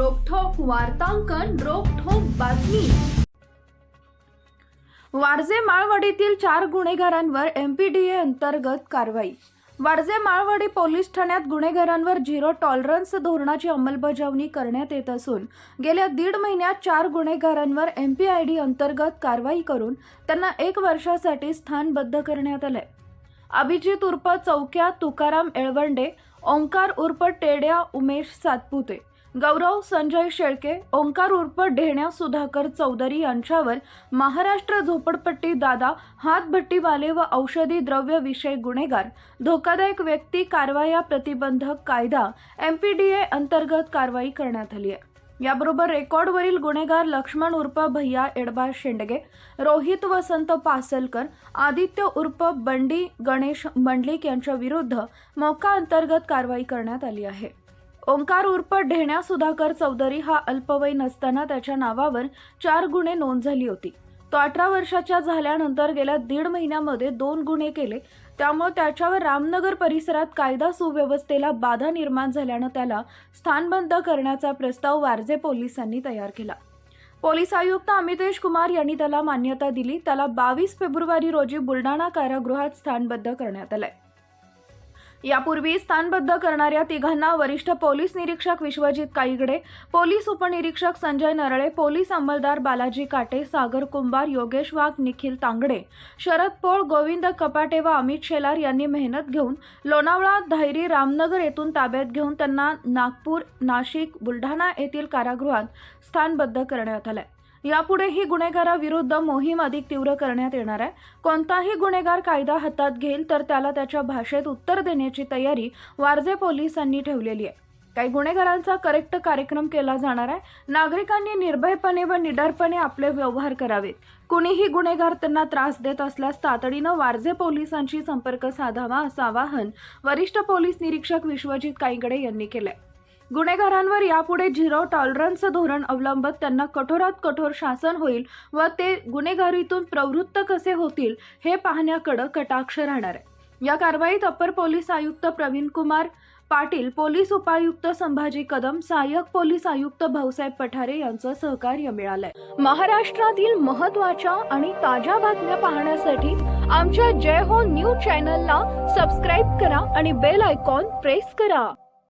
वार्तांकन रोखोक बातमी. वारजे माळवाडीतील चार गुन्हेगारांवर एम पी डी ए अंतर्गत कारवाई. वारजे माळवाडी पोलीस ठाण्यात गुन्हेगारांवर झिरो टॉलरन्स धोरणाची अंमलबजावणी करण्यात येत असून गेल्या दीड महिन्यात चार गुन्हेगारांवर एम पी आय डी अंतर्गत कारवाई करून त्यांना एक वर्षासाठी स्थानबद्ध करण्यात आलंय. अभिजित उर्फ चौक्या तुकाराम एळवंडे ओंकार उर्फ टेड्या उमेश सातपुते गौरव संजय शेळके ओंकार उर्फ ढेण्या सुधाकर चौधरी यांच्यावर महाराष्ट्र झोपडपट्टी दादा हातभट्टीवाले व औषधी द्रव्य विषय गुन्हेगार धोकादायक व्यक्ती कारवाया प्रतिबंधक कायदा एम पी डी ए अंतर्गत कारवाई करण्यात आली आहे. याबरोबर रेकॉर्डवरील गुन्हेगार लक्ष्मण उर्फ भैया एडबा शेंडगे रोहित वसंत पासलकर आदित्य उर्फ बंडी गणेश मंडलिक यांच्या विरुद्ध मोका अंतर्गत कारवाई करण्यात आली आहे. ओंकार उर्फ ढेण्या सुधाकर चौधरी हा अल्पवयीन असताना त्याच्या नावावर चार गुन्हे नोंद झाली होती. तो अठरा वर्षाच्या झाल्यानंतर गेल्या दीड महिन्यामध्ये दोन गुन्हे केले. त्यामुळे त्याच्यावर रामनगर परिसरात कायदा सुव्यवस्थेला बाधा निर्माण झाल्यानं त्याला स्थानबंद करण्याचा प्रस्ताव वारजे पोलिसांनी तयार केला. पोलीस आयुक्त अमितेश कुमार यांनी त्याला मान्यता दिली. त्याला बावीस फेब्रुवारी रोजी बुलढाणा कारागृहात स्थानबद्ध करण्यात आलंय. यापूर्वी स्थानबद्ध करणाऱ्या तिघांना वरिष्ठ पोलीस निरीक्षक विश्वजित काईगडे पोलीस उपनिरीक्षक संजय नरळे पोलीस अंमलदार बालाजी काटे सागर कुंभार योगेश वाघ निखिल तांगडे शरद पोळ गोविंद कपाटे व अमित शेलार यांनी मेहनत घेऊन लोणावळा धायरी रामनगर येथून ताब्यात घेऊन त्यांना नागपूर नाशिक बुलढाणा येथील कारागृहात स्थानबद्ध करण्यात आलंय. यापुढेही गुन्हेगाराविरुद्ध मोहीम अधिक तीव्र करण्यात येणार आहे. कोणताही गुन्हेगार कायदा हातात घेईल तर त्याला त्याच्या भाषेत उत्तर देण्याची तयारी वारजे पोलिसांनी ठेवलेली आहे. काही गुन्हेगारांचा करेक्ट कार्यक्रम केला जाणार आहे. नागरिकांनी निर्भयपणे व निडरपणे आपले व्यवहार करावेत. कुणीही गुन्हेगार त्यांना त्रास देत असल्यास तातडीनं वारजे पोलिसांशी संपर्क साधावा असं आवाहन वरिष्ठ पोलीस निरीक्षक विश्वजित काईगडे यांनी केलंय. गुन्हेगारांवर यापुढे झिरो टॉलरन्स धोरण अवलंबत त्यांना कठोरात कठोर शासन होईल व ते गुन्हेगारीतून प्रवृत्त कसे होतील हे पाहण्याकडं कटाक्ष राहणार आहे. या कारवाईत अप्पर पोलीस आयुक्त प्रवीण कुमार पाटील पोलीस उपायुक्त संभाजी कदम सहाय्यक पोलीस आयुक्त भाऊसाहेब पठारे यांचं सहकार्य मिळालंय. महाराष्ट्रातील महत्त्वाच्या आणि ताज्या बातम्या पाहण्यासाठी आमच्या जय हो न्यूज चॅनलला सबस्क्राईब करा आणि बेल आयकॉन प्रेस करा.